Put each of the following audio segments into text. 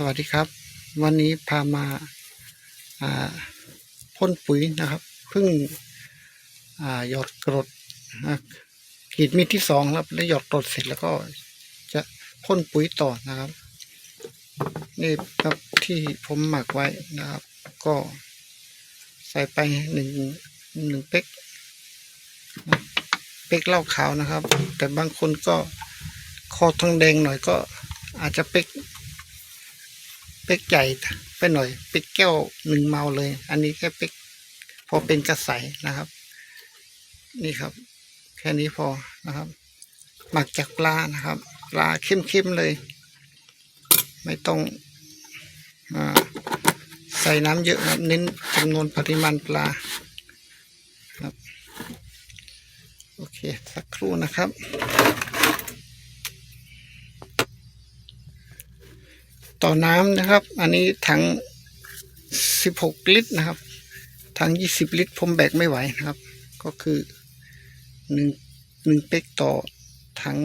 สวัสดีครับ วันนี้พามาพ่นปุ๋ยนะครับเพิ่งหยอดกรดกีดมีที่สองแล้วแล้วหยอดกรดเสร็จแล้วก็จะพ่นปุ๋ยต่อนะครับนี่ครับที่ผมหมักไว้นะครับ ก็ใส่ไปหนึ่งหนึ่งเป๊กเป๊กเหล้าขาวนะครับ แต่บางคนก็คอทองแดงหน่อยก็อาจจะเป๊ก เป๊กใหญ่ไปหน่อยเป๊กแก้วหนึ่งเมาเลย อันนี้แค่เป๊กพอเป็นกระใสนะครับ นี่ครับ แค่นี้พอนะครับ หมักจากปลานะครับ ปลาเข้มๆเลย ไม่ต้องอใส่น้ำเยอะครับเน้นจำนวนปริมาณปลาครับ โอเค สักครู่นะครับ ต่อน้ำนะครับ อันนี้ถัง 16 ลิตรนะครับ ถัง 20 ลิตร ผมแบกไม่ไหวนะครับ ก็คือหนึ่งหนึ่งเป๊กต่อถัง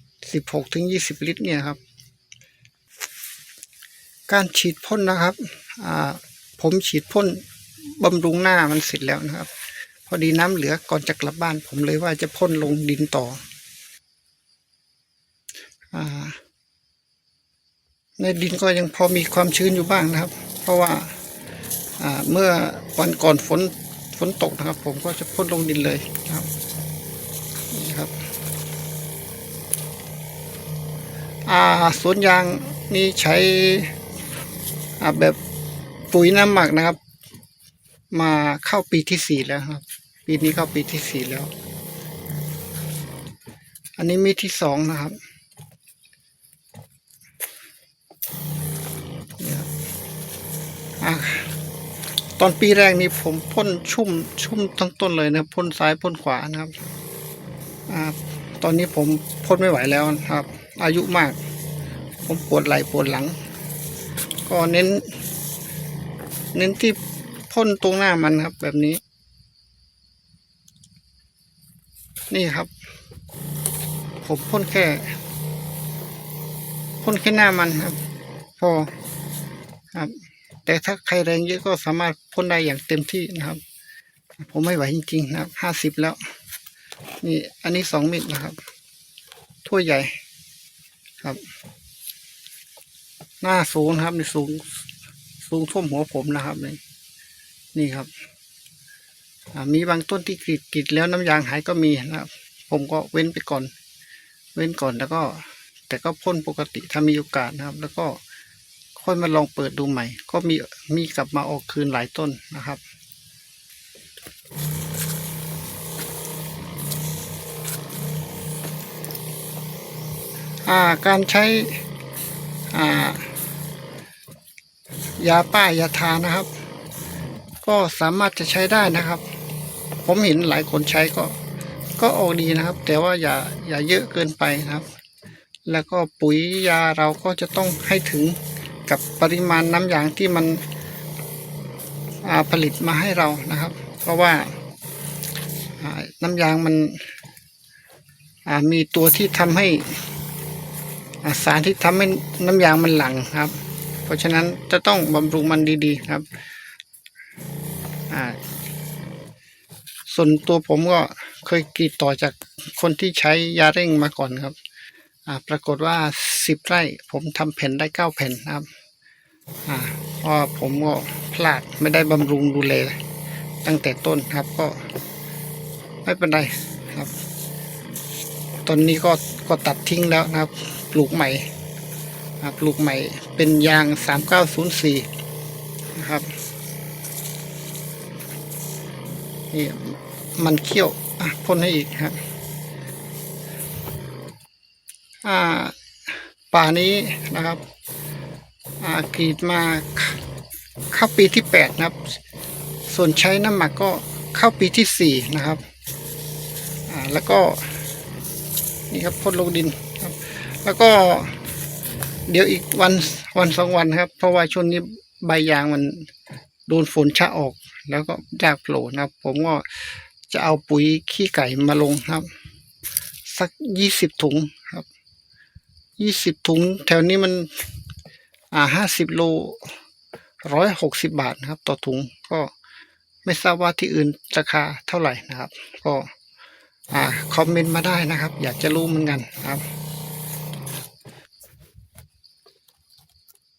16 ถึง 20 ลิตรเนี่ยครับ การฉีดพ่นนะครับอ่าผมฉีดพ่นบำรุงหน้ามันเสร็จแล้วนะครับ พอดีน้ำเหลือก่อนจะกลับบ้าน ผมเลยว่าจะพ่นลงดินต่อ อ่า ในดินก็ยังพอมีความชื้นอยู่บ้างนะครับ เพราะว่าเมื่อวันก่อนฝนฝนตกนะครับ ผมก็จะพ่นลงดินเลยนะครับนี่ครับอ่าสวนยางนี่ใช้อาแบบปุ๋ยน้ำหมักนะครับ มาเข้าปีที่สี่แล้วครับ ปีนี้เข้าปีที่สี่แล้ว อันนี้มีที่สองนะครับ อะ ตอนปีแรกนี่ผมพ่นชุ่มชุ่มทั้งต้นเลยนะพ่นซ้ายพ่นขวานะครับอตอนนี้ผมพ่นไม่ไหวแล้วนะครับ อายุมาก ผมปวดไหล่ปวดหลัง ก็เน้น เน้นที่พ่นตรงหน้ามันครับ แบบนี้ นี่ครับ ผมพ่นแค่พ่นแค่หน้ามันครับ พอครับ แต่ถ้าใครแรงเยอะก็สามารถพ่นได้อย่างเต็มที่นะครับ ผมไม่ไหวจริงๆนะครับห้าสิบแล้ว นี่อันนี้สองเม็ดนะครับถ้วยใหญ่ครับ หน้าสูงนครับนี่สูงสูงท่วมหัวผมนะครับนี่นี่ครับมีบางต้นที่กรีดกรีดแล้วน้ำยางหายก็มีนะครับ ผมก็เว้นไปก่อน เว้นก่อนแล้วก็ แต่ก็พ่นปกติถ้ามีโอกาสนะครับ แล้วก็ ค่อยมาลองเปิดดูใหม่ ก็มีมีกลับมาออกคืนหลายต้นนะครับาการใช้ายาป้ายยาทานะครับ ก็สามารถจะใช้ได้นะครับ ผมเห็นหลายคนใช้ก็ก็ออกดีนะครับ แต่ว่าอย่าอย่าเยอะเกินไปนะครับ แล้วก็ปุ๋ยยาเราก็จะต้องให้ถึง กับปริมาณน้ำยางที่มันผลิตมาให้เรานะครับ เพราะว่าน้ำยางมันมีตัวที่ทำให้สารที่ทำให้น้ำยางมันหลังครับ เพราะฉะนั้นจะต้องบำรุงมันดีๆครับส่วนตัวผมก็เคยกรีดต่อจากคนที่ใช้ยาเร่งมาก่อนครับปรากฏว่าสิบไร่ผมทำแผ่นได้เก้าแผ่นนะครับ เพราะผมก็พลาดไม่ได้บำรุงดูแลตั้งแต่ต้นครับก็ไม่เป็นไรครับ ตอนนี้ก็ก็ตัดทิ้งแล้วนะครับ ปลูกใหม่อ่าปลูกใหม่เป็นยางสามเก้าศูนย์สี่นะครับนี่มันเขี้ยวพ่นให้อีกครับอ่าป่านี้นะครับากรีดมาเข้าปีที่แปดนะครับ ส่วนใช้น้ำหมักก็เข้าปีที่สี่นะครับแล้วก็นี่ครับพ่นลงดินครับ แล้วก็เดี๋ยวอีกวันวันสองวันครับ เพราะว่าช่วงนี้ใบยางมันโดนฝนชะออก แล้วก็ยากโผล่นะครับ ผมก็จะเอาปุ๋ยขี้ไก่มาลงครับ สักยี่สิบถุงครับยี่สิบถุงแถวนี้มัน อ่าห้าสิบโลร้อยหกสิบบาทนะครับ ต่อถุงก็ไม่ทราบว่าที่อื่นราคาเท่าไหร่นะครับ ก็อ่าคอมเมนต์มาได้นะครับ อยากจะรู้เหมือนกันครับ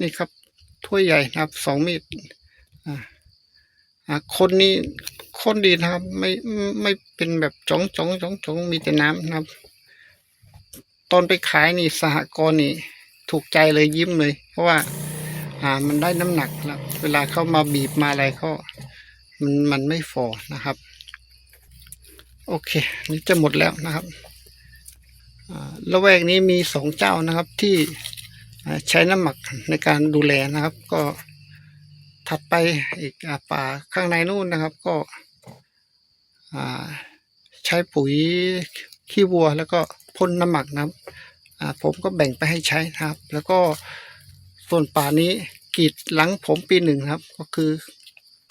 นี่ครับถ้วยใหญ่นะครับสองเมตรอ่าอ่าคนนี้คนดีนะครับ ไม่ไม่เป็นแบบจ้องจ้องจ้องจ้องมีแต่น้ำนะครับ ตอนไปขายนี่สหกรณ์นี่ ถูกใจเลยยิ้มเลย เพราะว่า อ่ามันได้น้ำหนักแล้วเวลาเข้ามาบีบมาอะไรก็มันมันไม่ฟอนะครับ โอเค นี่จะหมดแล้วนะครับอ่าละแวกนี้มีสองเจ้านะครับที่ใช้น้ำหมักในการดูแลนะครับ ก็ถัดไปอีกอ่าป่าข้างในนู่นนะครับ ก็ใช้ปุ๋ยขี้วัวแล้วก็พ่นน้ำหมักนะครับ ผมก็แบ่งไปให้ใช้นะครับ แล้วก็ส่วนป่านี้กีดหลังผมปีหนึ่งครับ ก็คือ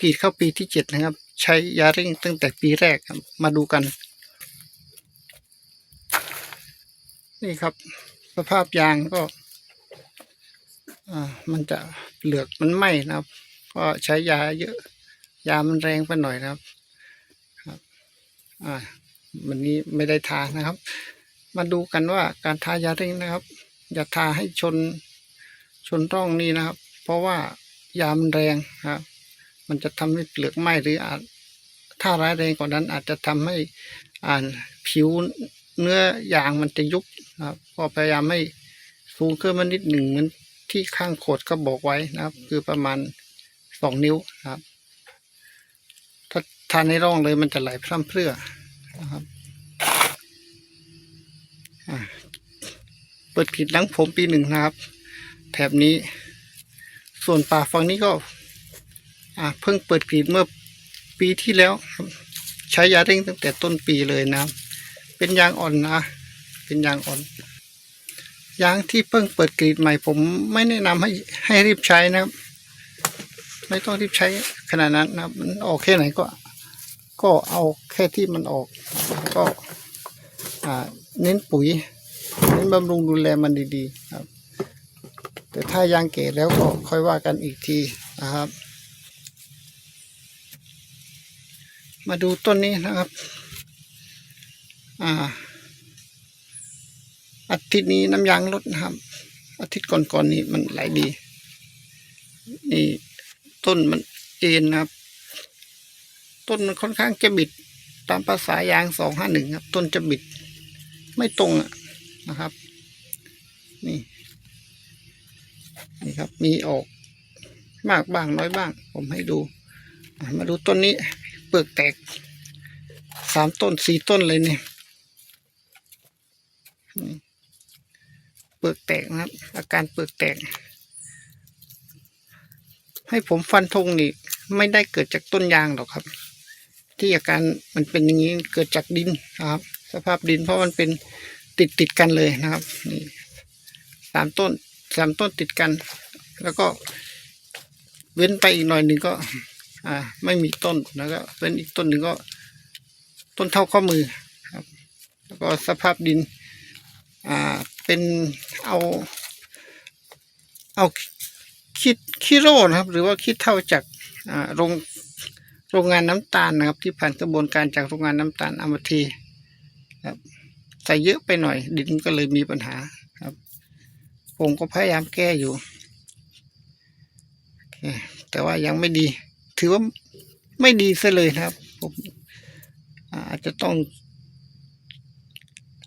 กีดเข้าปีที่เจ็ดนะครับ ใช้ยาเร่งตั้งแต่ปีแรกครับมาดูกัน นี่ครับ สภาพยางก็มันจะเหลือกมันไหม้นะครับ ก็ใช้ยาเยอะ ยามันแรงไปหน่อยนะครับครับอ่าวันนี้ไม่ได้ทานะครับ มาดูกันว่าการทายาเร่งนะครับ อย่าทาให้ชนชนร่องนี้นะครับ เพราะว่ายามันแรงครับมันจะทำให้เปลือกไหม้หรืออาจถ้าร้ายแรงกว่านั้น อาจจะทำให้อ่านผิวเนื้อยางมันจะยุบนะครับก็พยายามให้สูงขึ้นมานิดหนึ่งเหมือนที่ข้างโขดก็บอกไว้นะครับ คือประมาณสองนิ้วครับ ถ้าทานในร่องเลยมันจะไหลพร่ำเพรื่อนะครับ เปิดขีดหลังผมปีหนึ่งนะครับ แถบนี้ ส่วนป่าฝั่งนี้ก็อ่าเพิ่งเปิดกรีดเมื่อปีที่แล้วครับ ใช้ยาเร่งตั้งแต่ต้นปีเลยนะเป็นยางอ่อนนะ เป็นยางอ่อนยางที่เพิ่งเปิดกรีดใหม่ ผมไม่แนะนำให้ให้รีบใช้นะครับ ไม่ต้องรีบใช้ขนาดนั้นนะมันออกแค่ไหนก็ ก็เอาแค่ที่มันออก ก็อ่าเน้นปุ๋ย เน้นบำรุงดูแลมันดีๆครับ แต่ถ้ายางเก๋แล้วก็ค่อยว่ากันอีกทีนะครับ มาดูต้นนี้นะครับ อ่า อาทิตย์นี้น้ำยางลดนะครับ อาทิตย์ก่อนๆนี้มันไหลดี นี่ต้นมันเอ็นนะครับ ต้นมันค่อนข้างจะบิด ตามภาษายางสองห้าหนึ่งครับ ต้นจะบิด ไม่ตรงอะ นะครับ นี่ นี่ครับ มีออกมากบ้างน้อยบ้าง ผมให้ดู มาดูต้นนี้ เปลือกแตกสามต้นสี่ต้นเลยเนี่ยเปลือกแตกนะครับ อาการเปลือกแตก ให้ผมฟันธงนี่ ไม่ได้เกิดจากต้นยางหรอกครับ ที่อาการมันเป็นอย่างนี้เกิดจากดินนะครับ สภาพดินเพราะมันเป็น ติดติดกันเลยนะครับนี่สามต้นสามต้นติดกัน แล้วก็เว้นไปอีกหน่อยหนึ่งก็ อ่า ไม่มีต้นแล้วก็เว้นอีกต้นหนึ่งก็ ต้นเท่าข้อมือครับ แล้วก็สภาพดิน อ่าเป็นเอา เอาคิดขี้โร่นะครับ หรือว่าคิดเท่าจากอ่าโรงโรงงานน้ำตาลนะครับ ที่ผ่านกระบวนการจากโรงงานน้ำตาลเอามาเทีครับ ส่เยอะไปหน่อย ดินก็เลยมีปัญหาครับ ผมก็พยายามแก้อยู่ แต่ว่ายังไม่ดี ถือว่าไม่ดีซะเลยนะครับ ผมอาจจะต้อง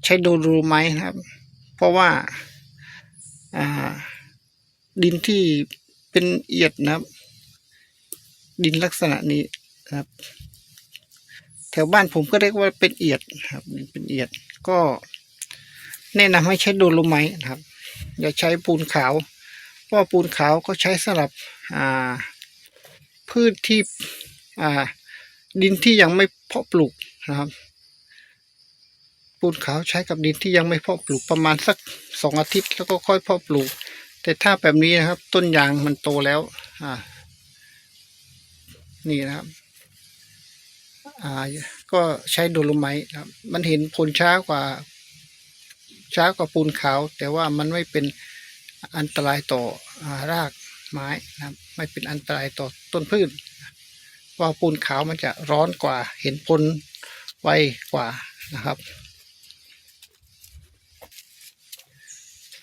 ใช้โดรูไหมนะครับ เพราะว่าดินที่เป็นเอียดนะครับ ดินลักษณะนี้ครับ แถวบ้านผมก็เรียกว่าเป็นเอียดครับดินเป็นเอียด ก็แนะนำให้ใช้โดโลไมต์นะครับ อย่าใช้ปูนขาว เพราะปูนขาวก็ใช้สำหรับพืชที่ดินที่ยังไม่เพาะปลูกนะครับ ปูนขาวใช้กับดินที่ยังไม่เพาะปลูกประมาณสักสองอาทิตย์ แล้วก็ค่อยเพาะปลูก แต่ถ้าแบบนี้นะครับ ต้นยางมันโตแล้วนี่นะครับ อ่าก็ใช้โดโลไมต์ครับ มันเห็นผลช้ากว่า ช้ากว่าปูนขาว แต่ว่ามันไม่เป็นอันตรายต่อารากไม้นะครับไม่เป็นอันตรายต่อต้นพืชเพราะว่าปูนขาวมันจะร้อนกว่า เห็นผลไวกว่านะครับ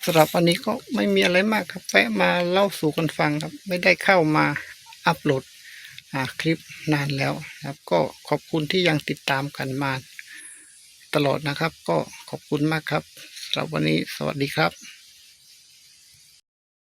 สำหรับวันนี้ก็ไม่มีอะไรมากครับแวะมาเล่าสู่กันฟังครับ ไม่ได้เข้ามาอัปโหลด คลิปนานแล้วนะครับ ก็ขอบคุณที่ยังติดตามกันมาตลอดนะครับ ก็ขอบคุณมากครับสำหรับวันนี้สวัสดีครับ